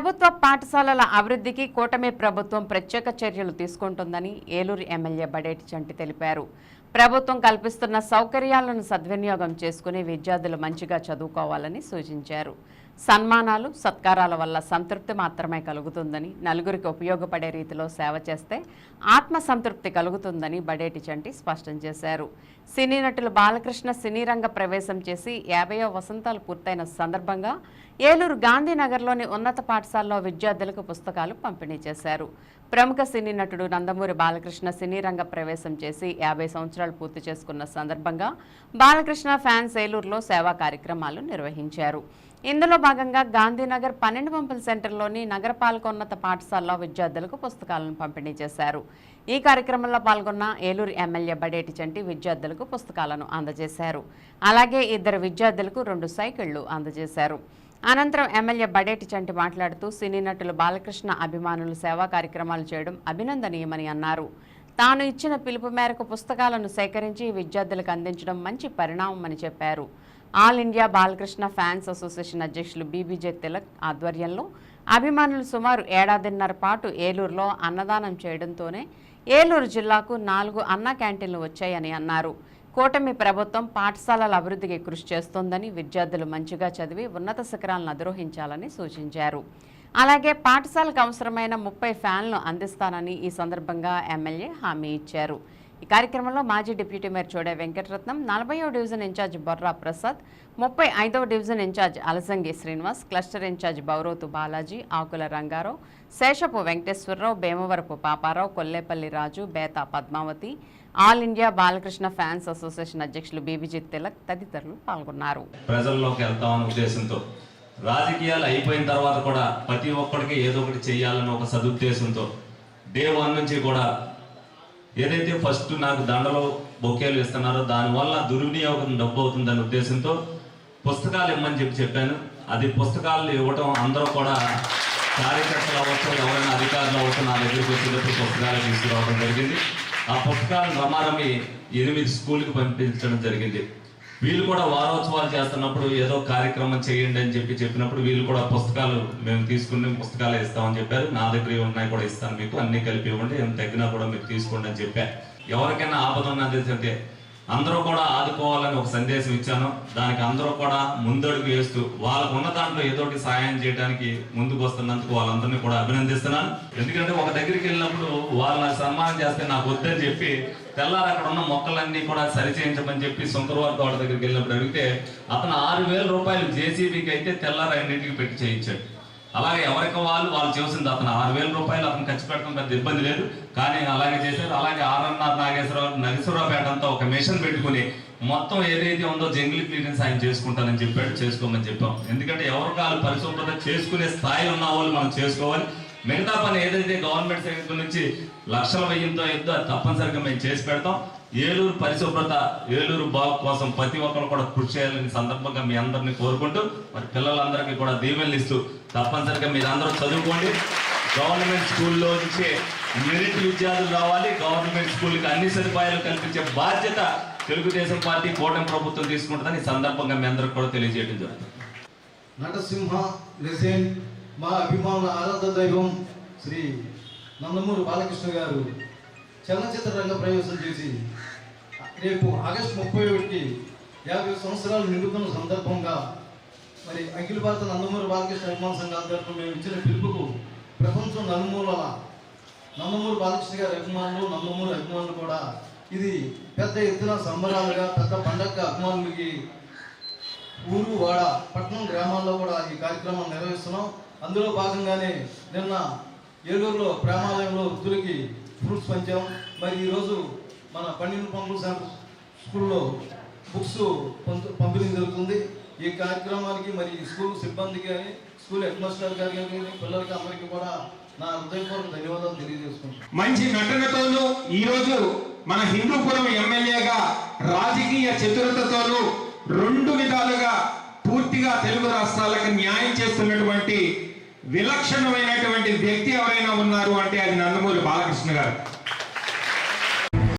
ప్రభుత్వ పాఠశాలల అభివృద్ధికి కూటమి ప్రభుత్వం ప్రత్యేక చర్యలు తీసుకుంటుందని ఏలూరు ఎమ్మెల్యే బడేటి చంటి తెలిపారు. ప్రభుత్వం కల్పిస్తున్న సౌకర్యాలను సద్వినియోగం చేసుకుని విద్యార్థులు మంచిగా చదువుకోవాలని సూచించారు. సన్మానాలు సత్కారాల వల్ల సంతృప్తి మాత్రమే కలుగుతుందని నలుగురికి ఉపయోగపడే రీతిలో సేవ చేస్తే ఆత్మ సంతృప్తి కలుగుతుందని బడేటి చంటి స్పష్టం చేశారు. సినీ నటులు బాలకృష్ణ సినీ రంగ ప్రవేశం చేసి యాభైవ వసంతాలు పూర్తయిన సందర్భంగా ఏలూరు గాంధీనగర్లోని ఉన్నత పాఠశాలలో విద్యార్థులకు పుస్తకాలు పంపిణీ చేశారు. ప్రముఖ సినీ నటుడు నందమూరి బాలకృష్ణ సినీ రంగ ప్రవేశం చేసి యాభై సంవత్సరాలు పూర్తి చేసుకున్న సందర్భంగా బాలకృష్ణ ఫ్యాన్స్ ఏలూరులో సేవా కార్యక్రమాలు నిర్వహించారు. ఇందులో భాగంగా గాంధీనగర్ పన్నెండు పంపుల సెంటర్లోని నగరపాలకోన్నత పాఠశాలలో విద్యార్థులకు పుస్తకాలను పంపిణీ చేశారు. ఈ కార్యక్రమంలో పాల్గొన్న ఏలూరు ఎమ్మెల్యే బడేటి చంటి విద్యార్థులకు పుస్తకాలను అందజేశారు. అలాగే ఇద్దరు విద్యార్థులకు రెండు సైకిళ్ళు అందజేశారు. అనంతరం ఎమ్మెల్యే బడేటి చంటి మాట్లాడుతూ సినీ నటులు బాలకృష్ణ అభిమానులు సేవా కార్యక్రమాలు చేయడం అభినందనీయమని అన్నారు. తాను ఇచ్చిన పిలుపు మేరకు పుస్తకాలను సేకరించి విద్యార్థులకు అందించడం మంచి పరిణామమని చెప్పారు. All India Balakrishna fans association అధ్యక్షులు బీబీజే తిలక్ ఆధ్వర్యంలో అభిమానులు సుమారు ఏడాదిన్నర పాటు ఏలూరులో అన్నదానం చేయడంతోనే ఏలూరు జిల్లాకు నాలుగు అన్న క్యాంటీన్లు వచ్చాయని అన్నారు. కూటమి ప్రభుత్వం పాఠశాలల అభివృద్ధికి కృషి చేస్తోందని విద్యార్థులు మంచిగా చదివి ఉన్నత శిఖరాలను అధిరోహించాలని సూచించారు. అలాగే పాఠశాలకు అవసరమైన ముప్పై ఫ్యాన్లు అందిస్తానని ఈ సందర్భంగా ఎమ్మెల్యే హామీ ఇచ్చారు. ఈ కార్యక్రమంలో మాజీ డిప్యూటీ మేయర్ చోడే వెంకటరత్నం నలభైవ డివిజన్ ఇన్ఛార్జ్ బొర్రా ప్రసాద్ ముప్పై ఐదవ division incharge Alasangi Srinivas cluster incharge Bourothu Balaji Akula Rangarao Seshapu Venkateswararao Bhimavarapu Paparao Kollepalli Raju Betha Padmavathi all India Balakrishna fans association అధ్యక్షులు బీబీజిత్ తిలక్ తదితరులు పాల్గొన్నారు. ప్రజల్లోకి వెళ్తామనే ఉద్దేశంతో రాజకీయాలు అయిపోయిన తర్వాత కూడా ప్రతి ఒక్కరికి ఏదో ఒకటి చేయాలని ఒక సదుద్దేశంతో డే వన్ నుంచి కూడా ఏదైతే ఫస్ట్ నాకు దండలో బొకేలు ఇస్తున్నారో దానివల్ల దుర్వినియోగం డబ్బు అవుతుందనే ఉద్దేశంతో పుస్తకాలు ఇమ్మని చెప్పి చెప్పాను. అది పుస్తకాలు ఇవ్వటం అందరూ కూడా కార్యకర్తలు అవ్వచ్చు ఎవరైనా అధికారులు అవ్వచ్చు నా దగ్గరికి వచ్చేటప్పుడు పుస్తకాలు తీసుకురావడం జరిగింది. ఆ పుస్తకాలను రమారమి ఎనిమిది స్కూల్కి పంపించడం జరిగింది. వీళ్ళు కూడా వారోత్సవాలు చేస్తున్నప్పుడు ఏదో కార్యక్రమం చేయండి అని చెప్పి చెప్పినప్పుడు వీళ్ళు కూడా పుస్తకాలు మేము తీసుకుని పుస్తకాలు ఇస్తామని చెప్పారు. నా దగ్గర ఉన్నాయి కూడా ఇస్తాను మీకు. అన్ని కలిపి ఇవ్వండి. ఏం తగ్గినా కూడా మీరు తీసుకోండి అని చెప్పా. ఎవరికైనా ఆపద ఉన్నది అంటే అందరూ కూడా ఆదుకోవాలని ఒక సందేశం ఇచ్చాను. దానికి అందరూ కూడా ముందడుగు వేస్తూ వాళ్ళకు ఉన్న దాంట్లో ఏదో ఒకటి సాయం చేయడానికి ముందుకు వస్తున్నందుకు వాళ్ళందరినీ కూడా అభినందిస్తున్నాను. ఎందుకంటే ఒక దగ్గరికి వెళ్ళినప్పుడు వాళ్ళు సన్మానం చేస్తే నాకు వద్దని చెప్పి తెల్లారు అక్కడ ఉన్న మొక్కలన్నీ కూడా సరి చేయించమని చెప్పి శంకరవారి తోట దగ్గరికి వెళ్ళినప్పుడు అడిగితే అతను ఆరు వేల రూపాయలు జేసీబీకి అయితే తెల్లారు అన్నింటికి పెట్టి చేయించాడు. అలాగే ఎవరికి వాళ్ళు వాళ్ళు చేసింది అతను ఆరు వేల రూపాయలు అతను ఖర్చు పెట్టడం పెద్ద ఇబ్బంది లేదు. కానీ అలాగే చేశారు. అలాగే ఆర్ఎన్ఆర్ నాగేశ్వరరావు నగేశ్వరరావుపేట అంతా ఒక మిషన్ పెట్టుకుని మొత్తం ఏదైతే ఉందో జంగిల్ క్లీనెన్స్ ఆయన చేసుకుంటానని చెప్పాడు చేసుకోమని చెప్పాం. ఎందుకంటే ఎవరి వాళ్ళు పరిశుభ్రత చేసుకునే స్థాయి ఉన్న వాళ్ళు మనం చేసుకోవాలి. మిగతా పని ఏదైతే గవర్నమెంట్ సైనికుల నుంచి లక్షల వెయ్యింతో ఎద్దో తప్పనిసరిగా మేము చేసి పెడతాం. ఏలూరు పరిశుభ్రత ఏలూరు బాగు కోసం ప్రతి ఒక్కరు కూడా కృషి చేయాలని సందర్భంగా మీ అందరిని కోరుకుంటూ మరి పిల్లలందరికీ కూడా దీవెనలు ఇస్తూ తప్పనిసరిగా మీరు అందరూ చదువుకోండి. గవర్నమెంట్ స్కూల్లో నుంచి మెరిట్ విద్యార్థులు రావాలి. గవర్నమెంట్ స్కూల్కి అన్ని సదుపాయాలు కల్పించే బాధ్యత తెలుగుదేశం పార్టీ కూటమి ప్రభుత్వం తీసుకుంటుందని సందర్భంగా మీ అందరికి కూడా తెలియజేయడం జరుగుతుంది. నటసింహ మా అభిమానుల ఆరాధ దైవం శ్రీ నందమూరి బాలకృష్ణ గారు చలనచిత్ర రంగ ప్రవేశం చేసి రేపు ఆగస్టు ముప్పై ఒకటి యాభై సంవత్సరాలు నిండుతున్న సందర్భంగా మరి అఖిల భారత నందమూరి బాలకృష్ణ అభిమాన సంఘ ఆధ్వర్యంలో మేము ఇచ్చిన పిలుపుకు ప్రపంచం నలుమూలల నందమూరి బాలకృష్ణ గారి అభిమానులు నందమూరి అభిమానులు కూడా ఇది పెద్ద ఎత్తున సంబరాలుగా పెద్ద పండగ అభిమానులకి ఊరు వాడ పట్టణం గ్రామాల్లో కూడా ఈ కార్యక్రమాలు నిర్వహిస్తున్నాం. అందులో భాగంగానే నిన్న ఏలూరులో ప్రేమాలయంలో వృద్ధులకి ఫ్రూట్స్ పంచాం. మరి ఈరోజు మన పన్నెండు పంపుల స్కూల్లో బుక్స్ పంపిణీ జరుగుతుంది. ఈ కార్యక్రమానికి మరి ఈ స్కూల్ సిబ్బందికి కానీ స్కూల్ హెడ్ మాస్టర్ కానీ పిల్లలకి అందరికీ కూడా నా హృదయపూర్వక ధన్యవాదాలు తెలియజేసుకుంటాను మంచి నటనతోనూ ఈ రోజు మన హిందూపురం ఎమ్మెల్యేగా రాజకీయ చతురతతోనూ రెండు విధాలుగా పూర్తిగా తెలుగు రాష్ట్రాలకు న్యాయం చేస్తున్నటువంటి విలక్షణమైనటువంటి వ్యక్తి ఎవరైనా ఉన్నారు అంటే అది నందమూరి బాలకృష్ణ గారు.